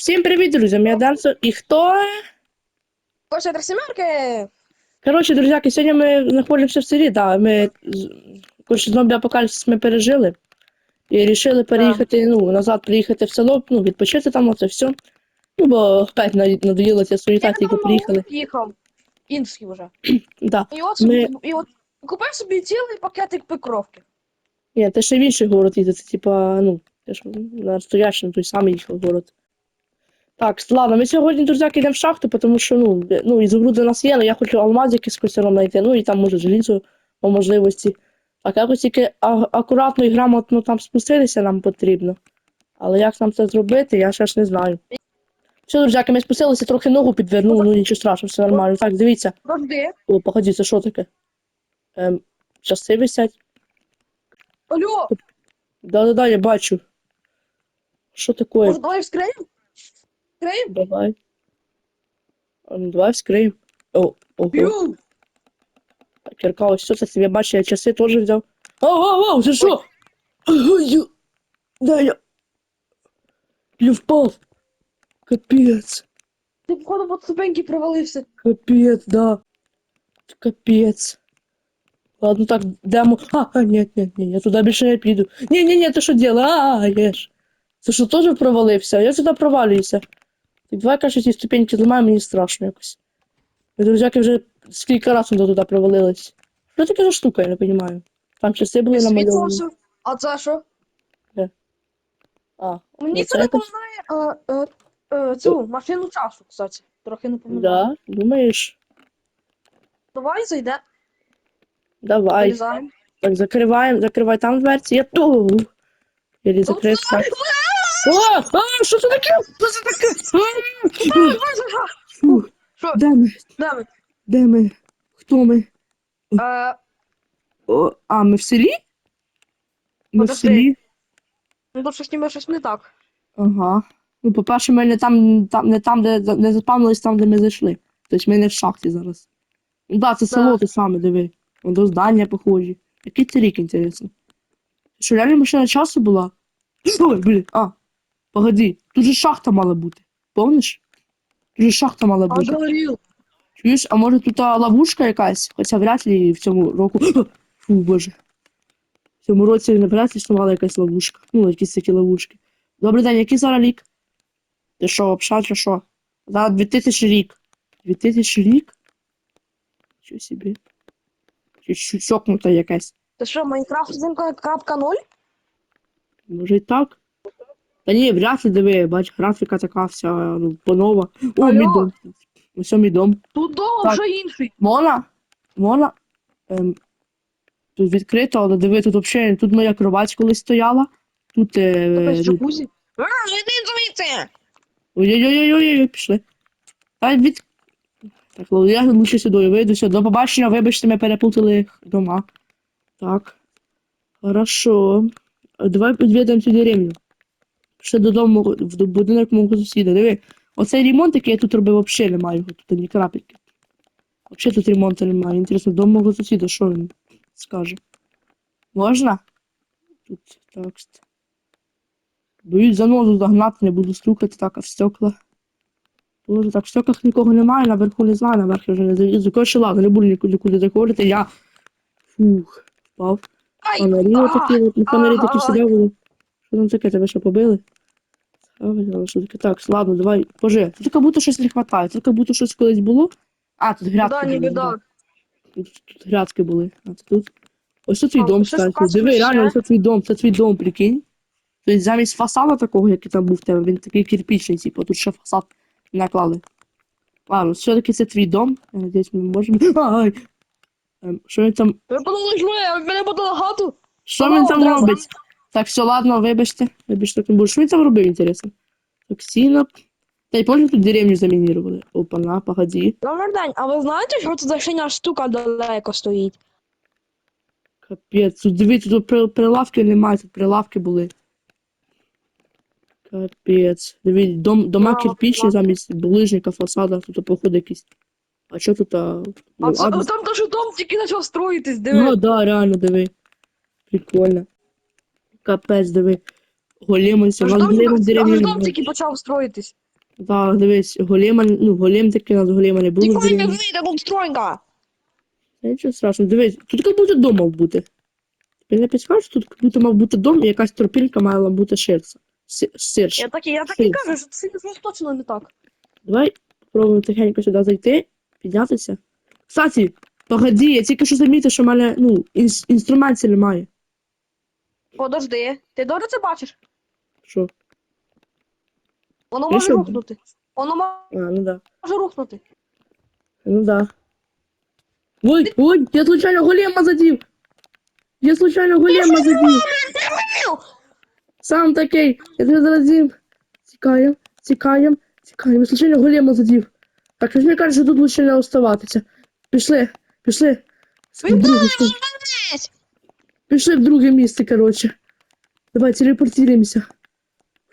Всім привіт, друзі! Я Денсо. І хто? Костя Трасимерки! Коротше, друзяки, сьогодні ми знаходимося в селі, да, ми коротше, зомбі апокаліпсис ми пережили. І вирішили переїхати, ну, назад приїхати в село, ну, відпочити там, оце все. Ну, бо опять над- надоїла ця суєта, тільки приїхали. Їхав. Інський вже. Да. І от собі, Ми- і от купив собі цілий пакетик пикровки. Ні, ти ще в інший город їздити, типа, ну, ти ж ну, той самий їхав город. Так, ладно, ми сьогодні, друзяки, йдемо в шахту, тому що, ну, ну, ізумруди у нас є, але я хочу алмазики з костером знайти, ну, і там, може, желізо по можливості. Так, якось тільки акуратно і грамотно там спуститися нам потрібно. Але як нам це зробити, я ще ж не знаю. Все, друзяки, ми спустилися, трохи ногу підвернули, ну нічого страшного, все нормально. Так, дивіться. Подожди. О, погоді, це що таке? Ем, часи висять. Алло, Да-да-да, я бачу. Що таке? може давай вскриємо? Вскриємо? Давай. А ну давай вскриємо. О, ого. Ю! Так, Кірка, ось що це тебе бачу, я часи теж взяв. Ау, ау, ау, це що? Ой, Да, я... Я впав. Капець. Ти, походу, по ступеньки провалився. Капець, да. Капець. Ладно, так, демо. А, а, нет, нет, нет, я туди більше не піду. Ні, ти що діла? А, єш. Це що теж провалився? Я сюди провалююся. Так давай, каже, ці ступеньки зламаю, мені страшно якось. Ми, друзяки, вже скільки разів ми туди провалились. Що таке за штука, я не розумію. Там часи були намальовані. все. А це що? А, Мені це напоминає е, е, е, цю машину часу, кстати. Трохи напоминає. да, думаєш? Давай зайде. Давай. Вилізаємо. Так, закриваємо, закривай там дверці. Я ту. Ілі закрив так. О, а, що це таке? Що це таке? Фу, Що? Де ми? Де ми? Де ми? Хто ми? Е, О, а, ми в селі? Ми в Подожди. селі? ну тут щось ніби щось не так. Ага. Ну, по-перше, ми не там, там, не там, де не запам'ятались там, де ми зайшли. Тобто ми не в шахті зараз. Ну да, це село те саме, диви. Вон До здання похожі. Який це рік, інтересно. Що, реально машина часу була? Ой, блін, а. Погоди, тут же шахта мала бути. Помниш? Тут же шахта мала бути. говорив. Чуєш, а може тут а, ловушка якась? Хоча вряд ли в цьому року. Фу, боже. В цьому році не вряд ли існувала якась ловушка. Ну, якісь такі ловушки. Добрий день, який зараз рік? Ти що, обша чи що? Зараз 2000 рік. 2000 рік? Що собі? Чуть-чуть чокнута якась. Ти що, Майнкрафт 1.0? Може і так? Та ні, вряд ли диви, бач, графіка така вся, ну, понова. О, Алло. мій дом. Ось мій дом. Тут дом Так. вже інший. Мона? Мона? Ем, тут відкрито, але диви, тут взагалі, тут моя кровать колись стояла. Тут. Е, Якась тут- джакузі. А, іди звідси! Ой-ой-ой-ой, пішли. Та від. Так, ну, я лучше сюди вийду сюди. До побачення, вибачте, ми переплутали дома. Так. Хорошо. Давай підведемо цю деревню. Пішли додому в будинок мого сусіда. Диви. Оцей ремонт, який я тут робив, взагалі немає його. Тут ні крапельки. Взагалі тут ремонту немає. Інтересно, дом мого сусіда, що він скаже? Можна? Тут текст. Боюсь занозу загнати, не буду стукати так, а в стекла. Боже, так в стеклах нікого немає, наверху не знаю, наверх я вже не залізу. Коротше, ладно, не буду нікуди, нікуди заходити, я. Фух, впав. Фонарі отакі, фонарі такі сюди були. Що там таке, тебе що побили? Так, ладно, давай, боже, тут як будто щось не хватає, тут як будто щось колись було. А, тут грядки були. ніби да. да. Тут, тут грядки були. А це тут. Ось тут твій А, дом, кстати. Диви, реально, ось це твій дом, це твій дом, прикинь. Тобто замість фасаду такого, який там був в тебе, він такий кирпічний, типу, тут ще фасад наклали. Ладно, все-таки це твій дом. Я надіюсь, ми можемо. Ай! Ем, Що він там. Ви подали жле, мене подали хату. Що він там робить? Так, все, ладно, вибачте. Вибачте, не буду. Що він там робив, інтересно? Так. Та й помню, тут деревню замінірували. Опа, на, погоді. Добрий день, а ви знаєте, що тут ще штука далеко стоїть? Капець, тут дивіться, тут при- прилавки немає, тут прилавки були. Капець. Дивіться, дом, дома Да, кирпичні да. замість булижника, фасада, тут походу якісь. А що тут? А, А ну, це, ладно. там теж дом тільки почав строїтись, Ну, диви. да, реально, диви. Прикольно. Капець, диви. Нас дом, големом тільки- дерев'яний. аж дом був. тільки почав строїтись. Так, дивись, голема, ну, голем такий у нас голема не було. Тікай, не вийде, тут стройка. Та Нічого страшного, дивись, тут як будто дом мав бути. Тобі не підскажеш, тут як будто мав бути дом і якась тропінка мала бути ширша. Си- Сирш. Я так, і- я так і кажу, що це щось точно не так. Давай спробуємо тихенько сюди зайти, піднятися. Кстати, погоди, я тільки що замітив, що в мене, ну, інс- інструментів немає. Подожди, ти добре це бачиш? Що? Воно Я може що? рухнути. Воно А, ну да. може рухнути. Ну да. Ой, ой, я случайно голема задів. Я случайно голема задів. Сам такий. Я тебе заразив. Тікаємо, тікаємо, тікаємо. Случайно голема задів. Так, щось мені каже, що тут лучше не оставатися. Пішли, пішли. Друге, що-! Пішли в друге місце, коротше. Давай, телепортируємося.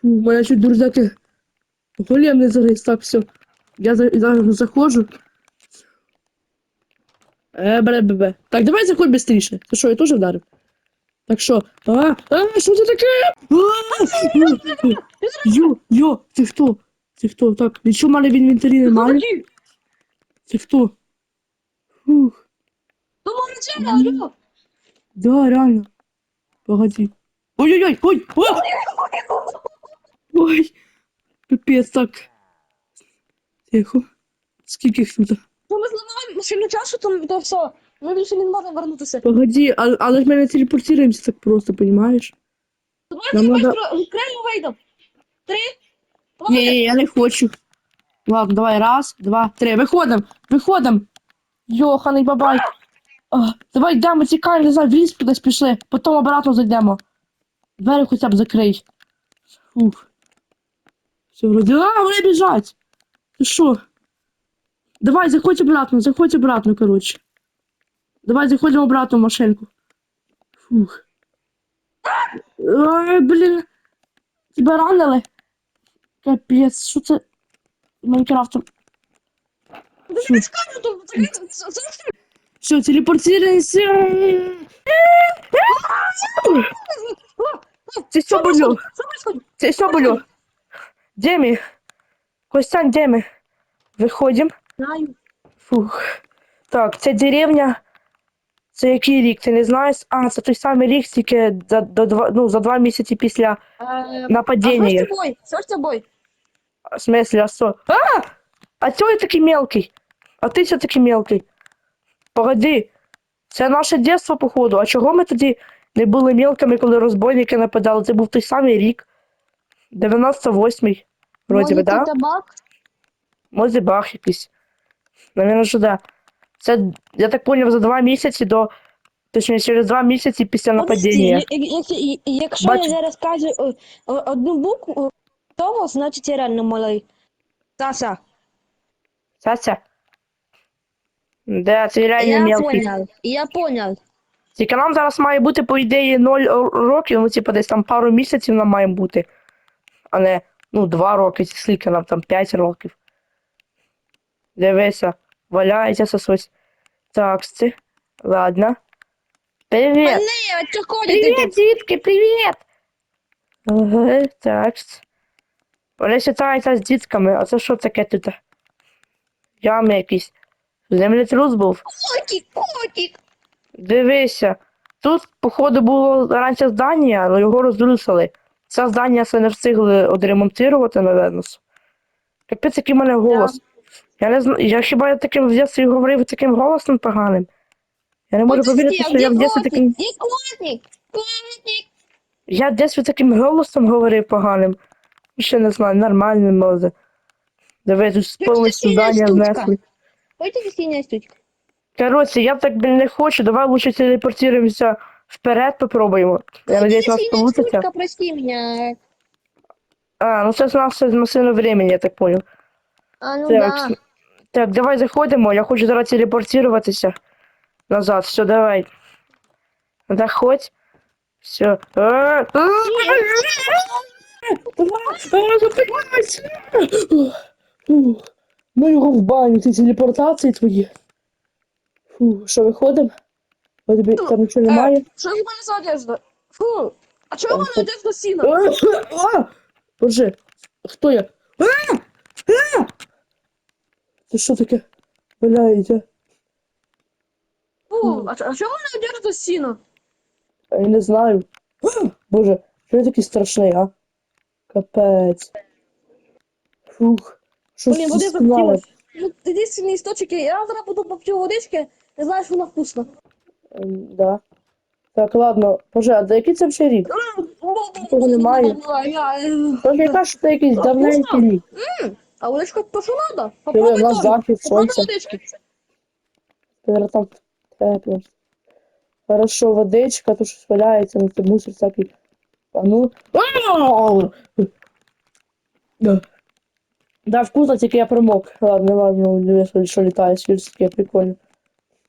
Фу, мене чуть дурдаки. Голем не зарис, так, все. Я за, зараз заходжу. Е, бре, бе, бе. Так, давай заходь быстріше. Ти що, я теж вдарив? Так що? А, а, що це таке? А! Йо, йо, це хто? Це хто? Так, нічого мене в інвентарі немає. Це хто? Фух, може, алло. Да, реально. Погоди. Ой-ой-ой, ой, ой, ой. Пипець, так. Тихо. Скільки їх тут? Ну, ми зламаємо машину часу, то, то все. Ми більше не можемо вернутися. Погоди, а, але ж ми не телепортируємося так просто, понимаєш? Давай Нам надо- быстро відкриємо вийдемо. Три. Два. Ні, ні, я не хочу. Ладно, давай, раз, два, три. Виходимо, виходимо. Йоханий бабай. А, давай йдемо, тікаємо, не знаю, в ліс кудись пішли, потім обратно зайдемо. Двері хоча б закрий. Фух. Все, вроді. А, вони біжать. Ти що? Давай, заходь обратно, заходь обратно, коротше. Давай заходимо обратно в машинку. Фух. Ой, блін. Тебе ранили? Капець, що це Майнкрафтом? Ти Все, телепортируйся. Це що було? Це що було? Де ми? Костян, де ми? Виходимо. Фух. Так, це деревня. Це який рік? Ти не знаєш? А, це той самий рік, тільки за, до два, ну, за два місяці після Е, А що з тобою? Що з тобою? В смысле, а что? А! А я такий мелкий? А ти що такий мелкий? Погоди. Це наше дитинство, походу. А чого ми тоді не були мелкими, коли розбойники нападали? Це був той самий рік. 98-й. Вроді би, да? табак? Може бах якийсь. Наверно, що да. Це, я так поняв, за два місяці до. Точніше, через два місяці після нападіння. Якщо Бачу. я зараз кажу одну букву, того, значить я реально малий. Саса, Сася? Да, це реально я мелкий. понял, я понял. Тільки нам зараз має бути, по ідеї, 0 років, ну, типу, десь там пару місяців нам має бути. А не, ну, 2 роки, скільки нам там 5 років. Дивися, валяється сосось. Так, це. Ладно. Привіт! А чого ходите Привіт, тут? дітки, привіт! Ага, так. Вони вважаються з дітками, а це що таке тут? Ями якісь. Землетрус був. Котик, котик. Дивися, тут, походу, було раніше здання, але його розрушили. Це здання це не встигли одремонтувати, напевно. Капець, який в мене голос. Я не знаю, я хіба я таким в дитинстві говорив таким голосом поганим. Я не можу повірити, що я в котик? таким. Я в дитинстві таким голосом говорив поганим. Ще не знаю, нормальним може. Диви, тут повністю здання штучка. знесли. Ходите синяя штучка. Коротше, я так блін, не хочу, давай лучше телепортуємося вперед, попробуємо. Я надіюсь, у нас штучка, прости меня. А, ну це з нас все машина времени, я так понял. А, ну Так, да. так, давай заходимо, я хочу зараз телепортуватися назад. Все, давай. Заходь. Все. Ух, Ну його в баню, ці телепортації твої. Фу, що, виходимо? Вроде би там нічого немає. Що в мене за одежда? Фу. А чого в мене одежда сіна? А, Боже, хто я? А! А! Це що таке? Валяється. О, а, чого вони одержать сіно? Я не знаю. Боже, що я такий страшний, а? Капець. Фух. Що Блін, води захотілося. Ну, єдиний істочник, я зараз буду поп'ю водички, ти знаєш, вона вкусна. Ем, Да. Так, ладно. Боже, а до який це вже рік? Такого немає. Тож яка ж це якийсь давненький рік. А водичка то що надо? Диви, Попробуй нас теж. захід Попробуй сонця. водички. Зараз там тепло. Хорошо, водичка, то щось валяється, ну це мусор всякий. А ну. Ау! Да. Да, вкусно, тільки я промок. Ладно, не важно, дивись, що літає, свірське, прикольно.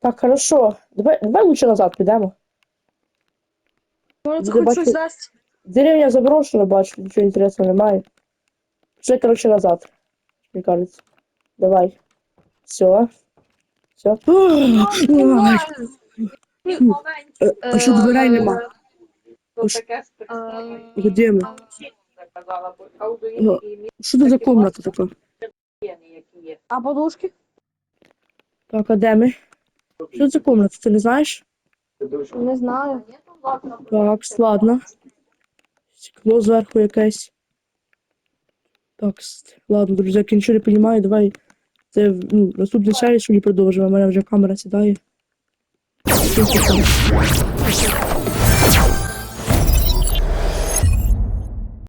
Так, хорошо. Давай, давай лучше назад підемо. Може, хоч щось дасть. Деревня заброшена, бачу, нічого інтересного немає. Пішли, коротше, назад. Мені кажеться. Давай. Все. Все. А що дверей нема? Где ми? Що це за комната така? А подушки? Так, а де ми? Що це за комната, ти не знаєш? Не знаю. Так, ладно. Стекло зверху якесь. Так, с- ладно, друзі, я нічого не розумію, давай. Це ну, наступний серії, що продовжуємо, у мене вже камера сідає. Це там?